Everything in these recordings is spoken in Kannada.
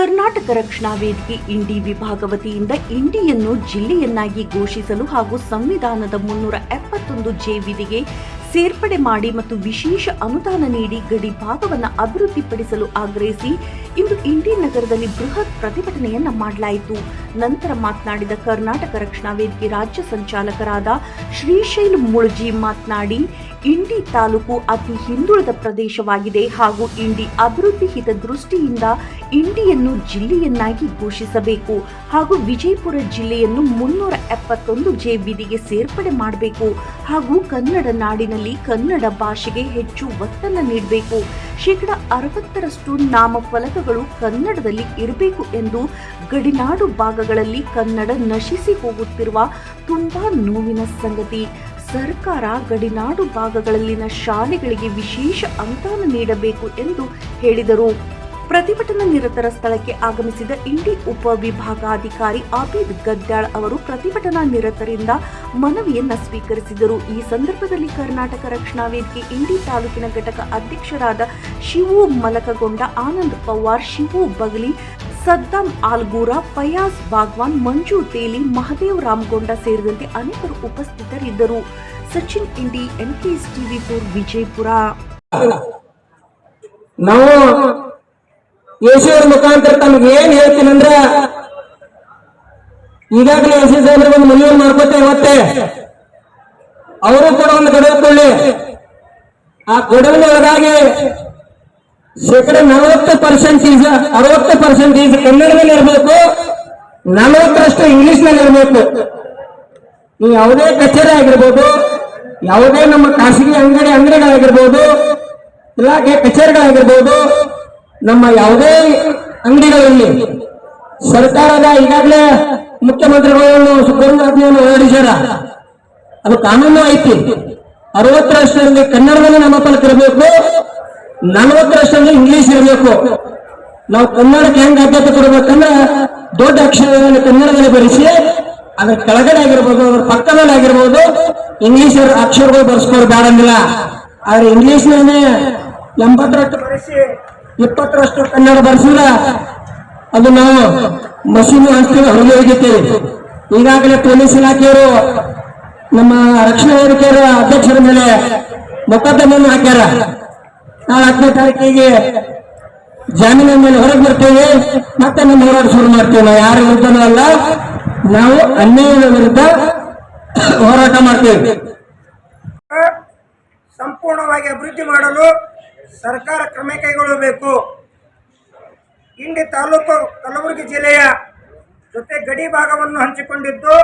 ಕರ್ನಾಟಕ ರಕ್ಷಣಾ ವೇದಿಕೆ ಇಂಡಿ ವಿಭಾಗ ವತಿಯಿಂದ ಇಂಡಿಯನ್ನು ಜಿಲ್ಲೆಯನ್ನಾಗಿ ಘೋಷಿಸಲು ಹಾಗೂ ಸಂವಿಧಾನದ ಮುನ್ನೂರ ಎಪ್ಪತ್ತೊಂದು ಜೆ ವಿಧಿಗೆ ಸೇರ್ಪಡೆ ಮಾಡಿ ಮತ್ತು ವಿಶೇಷ ಅನುದಾನ ನೀಡಿ ಗಡಿ ಭಾಗವನ್ನು ಅಭಿವೃದ್ಧಿಪಡಿಸಲು ಆಗ್ರಹಿಸಿ ಇಂದು ಇಂಡಿ ನಗರದಲ್ಲಿ ಬೃಹತ್ ಪ್ರತಿಭಟನೆಯನ್ನ ಮಾಡಲಾಯಿತು. ನಂತರ ಮಾತನಾಡಿದ ಕರ್ನಾಟಕ ರಕ್ಷಣಾ ವೇದಿಕೆ ರಾಜ್ಯ ಸಂಚಾಲಕರಾದ ಶ್ರೀಶೈಲ್ ಮುಳ್ಜಿ ಮಾತನಾಡಿ, ಇಂಡಿ ತಾಲೂಕು ಅತಿ ಹಿಂದುಳಿದ ಪ್ರದೇಶವಾಗಿದೆ ಹಾಗೂ ಇಂಡಿ ಅಭಿವೃದ್ಧಿ ಹಿತದೃಷ್ಟಿಯಿಂದ ಇಂಡಿಯನ್ನು ಜಿಲ್ಲೆಯನ್ನಾಗಿ ಘೋಷಿಸಬೇಕು ಹಾಗೂ ವಿಜಯಪುರ ಜಿಲ್ಲೆಯನ್ನು ಮುನ್ನೂರ ಎಪ್ಪತ್ತೊಂದು ಜೆ ವಿಧಿಗೆ ಸೇರ್ಪಡೆ ಮಾಡಬೇಕು ಹಾಗೂ ಕನ್ನಡ ನಾಡಿನಲ್ಲಿ ಕನ್ನಡ ಭಾಷೆಗೆ ಹೆಚ್ಚು ಒತ್ತನ್ನು ನೀಡಬೇಕು. ಶೇಕಡ ಅರವತ್ತರಷ್ಟು ನಾಮಫಲಕಗಳು ಕನ್ನಡದಲ್ಲಿ ಇರಬೇಕು ಎಂದು ಗಡಿನಾಡು ಭಾಗಗಳಲ್ಲಿ ಕನ್ನಡ ನಶಿಸಿ ಹೋಗುತ್ತಿರುವ ತುಂಬಾ ನೋವಿನ ಸಂಗತಿ. ಸರ್ಕಾರ ಗಡಿನಾಡು ಭಾಗಗಳಲ್ಲಿನ ಶಾಲೆಗಳಿಗೆ ವಿಶೇಷ ಅನುದಾನ ನೀಡಬೇಕು ಎಂದು ಹೇಳಿದರು. ಪ್ರತಿಭಟನಾ ನಿರತರ ಸ್ಥಳಕ್ಕೆ ಆಗಮಿಸಿದ ಇಂಡಿ ಉಪವಿಭಾಗಾಧಿಕಾರಿ ಆಬಿದ್ ಗದ್ದಾಳ್ ಅವರು ಪ್ರತಿಭಟನಾ ನಿರತರಿಂದ ಮನವಿಯನ್ನ ಸ್ವೀಕರಿಸಿದರು. ಈ ಸಂದರ್ಭದಲ್ಲಿ ಕರ್ನಾಟಕ ರಕ್ಷಣಾ ವೇದಿಕೆ ಇಂಡಿ ತಾಲೂಕಿನ ಘಟಕ ಅಧ್ಯಕ್ಷರಾದ ಶಿವು ಮಲಕಗೊಂಡ ಆನಂದ್ ಪವಾರ್ ಶಿವು ಬಗಲಿ ಸದ್ದಾಂ ಆಲ್ಗೂರ, ಫಯಾಜ್ ಬಾಗ್ವಾನ್, ಮಂಜು ತೇಲಿ, ಮಹದೇವ್ ರಾಮಗೊಂಡ ಸೇರಿದಂತೆ ಅನೇಕರು ಉಪಸ್ಥಿತರಿದ್ದರು. Sachin, Indi, NKS TV four, Vijayapura. ನಾವು ಯೇಸುವರ ಮುಖಾಂತರ ತಮ್ಗೆ ಏನ್ ಹೇಳ್ತೀನಂದ್ರ ಈಗಾಗಲೇ ಯಶಸ್ ಅಂದ್ರೆ ಒಂದು ಮನವಿ ಮಾಡ್ಕೋತೇವೆ ಇವತ್ತೆ. ಅವರು ಕೂಡ ಒಂದು ಗಡುವು ಕೊಳ್ಳಿ ಆ ಗಡುವಿನ ಒಳಗಾಗಿ ಶೇಕಡ ನಲವತ್ತು ಪರ್ಸೆಂಟೇಜ್ ಅರವತ್ತು ಪರ್ಸೆಂಟೇಜ್ ಕನ್ನಡದಲ್ಲಿ ಇರಬೇಕು, ನಲವತ್ತರಷ್ಟು ಇಂಗ್ಲಿಷ್ನಲ್ಲಿ ಇರಬೇಕು. ನೀವು ಯಾವುದೇ ಕಚೇರಿ ಆಗಿರ್ಬೋದು, ಯಾವುದೇ ನಮ್ಮ ಖಾಸಗಿ ಅಂಗಡಿ ಅಂಗಡಿಗಳಾಗಿರ್ಬೋದು, ಇಲಾಖೆ ಕಚೇರಿಗಳಾಗಿರ್ಬೋದು, ನಮ್ಮ ಯಾವುದೇ ಅಂಗಡಿಗಳಲ್ಲಿ ಸರ್ಕಾರದ ಈಗಾಗಲೇ ಮುಖ್ಯಮಂತ್ರಿಗಳನ್ನು ಸುಪ್ರೀಂ ಆಜ್ಞೆಯನ್ನು ಹೊರಡಿಸ್ಯಾರ. ಅದು ಕಾನೂನು ಐತಿ. ಅರವತ್ತರಷ್ಟರಲ್ಲಿ ಕನ್ನಡದಲ್ಲಿ ನಮ್ಮ ಫಲಕ ಇರಬೇಕು. ನಲವತ್ತರಷ್ಟರಲ್ಲಿ ಇಂಗ್ಲಿಷ್ ಇರಬೇಕು. ನಾವು ಕನ್ನಡಕ್ಕೆ ಹೆಂಗ್ ಆದ್ಯತೆ ಕೊಡ್ಬೇಕಂದ್ರೆ ದೊಡ್ಡ ಅಕ್ಷರಗಳನ್ನು ಕನ್ನಡದಲ್ಲಿ ಬರೆಸಿ, ಅದ್ರ ಕೆಳಗಡೆ ಆಗಿರ್ಬೋದು, ಅದ್ರ ಪಕ್ಕದಲ್ಲಿ ಆಗಿರ್ಬೋದು ಇಂಗ್ಲಿಷ್ ಅಕ್ಷರಗಳು ಬರ್ಸ್ಕೊಂಡು ಬೇಡಂಗಿಲ್ಲ ಆದ್ರೆ ಇಂಗ್ಲಿಷ್ನಲ್ಲಿ ಎಂಬತ್ತರಷ್ಟು ಬರೆಸಿ, ಇಪ್ಪತ್ತರಷ್ಟು ಕನ್ನಡ ಬರ್ಸಿದ್ರ ಅದು ನಾವು ಮಷೀನ್ ಹಂಚ್ತೀವಿ ಹೊರಗೆ ಹೋಗಿತ್ತೀವಿ ಈಗಾಗಲೇ ಪೊಲೀಸ್ ಇಲಾಖೆಯವರು ನಮ್ಮ ರಕ್ಷಣಾ ವೇದಿಕೆಯವರ ಅಧ್ಯಕ್ಷರ ಮೇಲೆ ಮೊಕದ್ದಮೆಯನ್ನು ಹಾಕ್ಯಾರ. ನಾಳೆ ಹತ್ತನೇ ತಾರೀಕಿಗೆ ಜಾಮೀನಿನ ಮೇಲೆ ಹೊರಗೆ ಬರ್ತೇವೆ, ಮತ್ತೆ ನಮ್ಮ ಹೋರಾಟ ಶುರು ಮಾಡ್ತೇವೆ. ನಾವು ಯಾರ ವಿರುದ್ಧನೂ ಅಲ್ಲ, ನಾವು ಅನ್ಯಾಯದ ವಿರುದ್ಧ ಹೋರಾಟ ಮಾಡ್ತೇವೆ. ಸಂಪೂರ್ಣವಾಗಿ ಅಭಿವೃದ್ಧಿ ಮಾಡಲು ಸರ್ಕಾರ ಕ್ರಮ ಕೈಗೊಳ್ಳಬೇಕು. ಇಂಡಿ ತಾಲೂಕು ಕಲಬುರಗಿ ಜಿಲ್ಲೆಯ ಜೊತೆ ಗಡಿ ಭಾಗವನ್ನು ಹಂಚಿಕೊಂಡಿದ್ದು,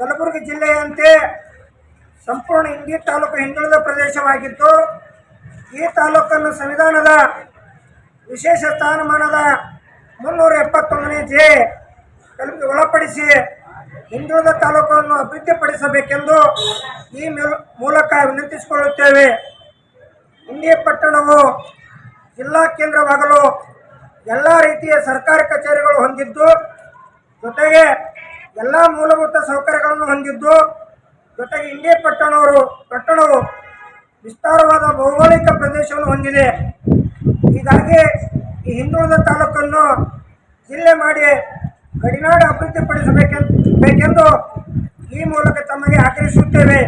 ಕಲಬುರಗಿ ಜಿಲ್ಲೆಯಂತೆ ಸಂಪೂರ್ಣ ಇಂಡಿ ತಾಲೂಕು ಹಿಂದುಳಿದ ಪ್ರದೇಶವಾಗಿದ್ದು ಈ ತಾಲೂಕನ್ನು ಸಂವಿಧಾನದ ವಿಶೇಷ ಸ್ಥಾನಮಾನದ ಮುನ್ನೂರ ಎಪ್ಪತ್ತೊಂದನೇ ಜೆ ಕಲಿಕೆ ಒಳಪಡಿಸಿ ಹಿಂದುಳಿದ ತಾಲೂಕನ್ನು ಅಭಿವೃದ್ಧಿಪಡಿಸಬೇಕೆಂದು ಈ ಮೇಲ್- ಮೂಲಕ ವಿನಂತಿಸಿಕೊಳ್ಳುತ್ತೇವೆ. ಇಂಡಿಯ ಪಟ್ಟಣವು ಜಿಲ್ಲಾ ಕೇಂದ್ರವಾಗಲು ಎಲ್ಲ ರೀತಿಯ ಸರ್ಕಾರಿ ಕಚೇರಿಗಳು ಹೊಂದಿದ್ದು, ಜೊತೆಗೆ ಎಲ್ಲ ಮೂಲಭೂತ ಸೌಕರ್ಯಗಳನ್ನು ಹೊಂದಿದ್ದು, ಜೊತೆಗೆ ಇಂಡಿಯ ಪಟ್ಟಣವರು, ಪಟ್ಟಣವು ವಿಸ್ತಾರವಾದ ಭೌಗೋಳಿಕ ಪ್ರದೇಶವನ್ನು ಹೊಂದಿದೆ. ಹೀಗಾಗಿ ಈ ಹಿಂದುಳಿದ ತಾಲೂಕನ್ನು ಜಿಲ್ಲೆ ಮಾಡಿ ಗಡಿನಾಡು ಅಭಿವೃದ್ಧಿಪಡಿಸಬೇಕೆಂದು ಬೇಕೆಂದು ಈ ಮೂಲಕ ತಮಗೆ ಆಗ್ರಹಿಸುತ್ತೇವೆ.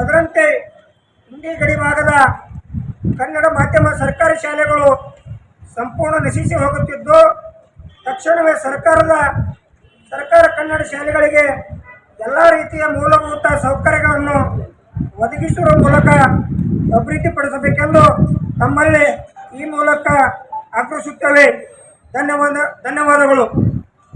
ಅದರಂತೆ ಇಂಡಿ ಗಡಿ ಭಾಗದ ಕನ್ನಡ ಮಾಧ್ಯಮ ಸರ್ಕಾರಿ ಶಾಲೆಗಳು ಸಂಪೂರ್ಣ ನಶಿಸಿ ಹೋಗುತ್ತಿದ್ದು, ತಕ್ಷಣವೇ ಸರ್ಕಾರದ, ಸರ್ಕಾರ ಕನ್ನಡ ಶಾಲೆಗಳಿಗೆ ಎಲ್ಲ ರೀತಿಯ ಮೂಲಭೂತ ಸೌಕರ್ಯಗಳನ್ನು ಒದಗಿಸುವ ಮೂಲಕ ಅಭಿವೃದ್ಧಿಪಡಿಸಬೇಕೆಂದು ತಮ್ಮಲ್ಲಿ ಈ ಮೂಲಕ ಆಕರ್ಷಿಸುತ್ತೇವೆ ಧನ್ಯವಾದ ಧನ್ಯವಾದಗಳು.